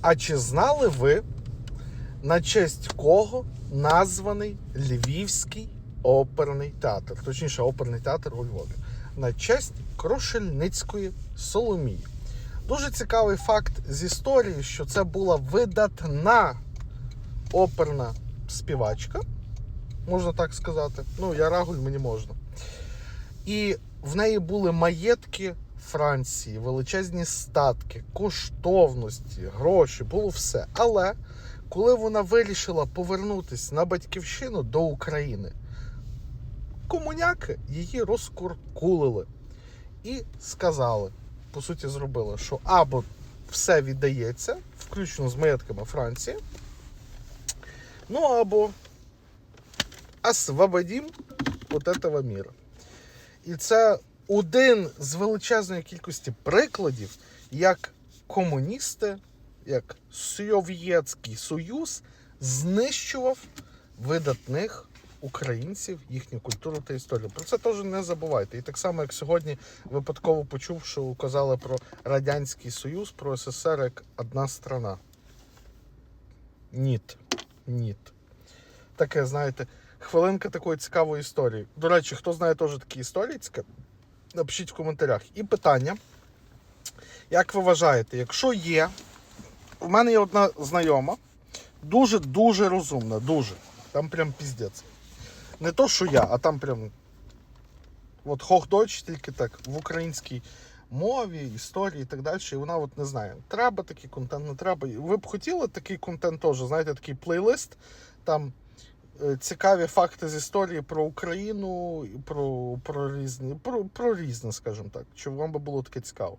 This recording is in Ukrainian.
А чи знали ви, на честь кого названий Львівський оперний театр? Точніше, оперний театр у Львові. На честь Крушельницької Соломії. Дуже цікавий факт з історії, що це була видатна оперна співачка, можна так сказати. Ну, я Рагуль, мені можна. І в неї були маєтки Франції, величезні статки, коштовності, гроші, було все. Але коли вона вирішила повернутися на батьківщину до України, комуняки її розкуркулили і сказали, по суті, зробили, що або все віддається, включно з маєтками Франції, ну або освободим от этого мира. І це один з величезної кількості прикладів, як комуністи, як Совєтський Союз знищував видатних українців, їхню культуру та історію. Про це теж не забувайте. І так само, як сьогодні випадково почув, що казали про Радянський Союз, про СССР як одна страна. Ніт. Ніт. Таке, знаєте, хвилинка такої цікавої історії. До речі, хто знає теж такі історії, напишіть в коментарях. І питання. Як ви вважаєте, якщо є. У мене є одна знайома, дуже-дуже розумна, дуже. Там прям піздець. Не то, що я, а там прям. От Хохдойч, тільки так, в українській мові, історії і так далі. І вона от не знає, треба такий контент, не треба. Ви б хотіли такий контент теж, знаєте, такий плейлист. Там цікаві факти з історії про Україну, про, про різні, про, про різне, скажімо так. Чи вам би було таке цікаво?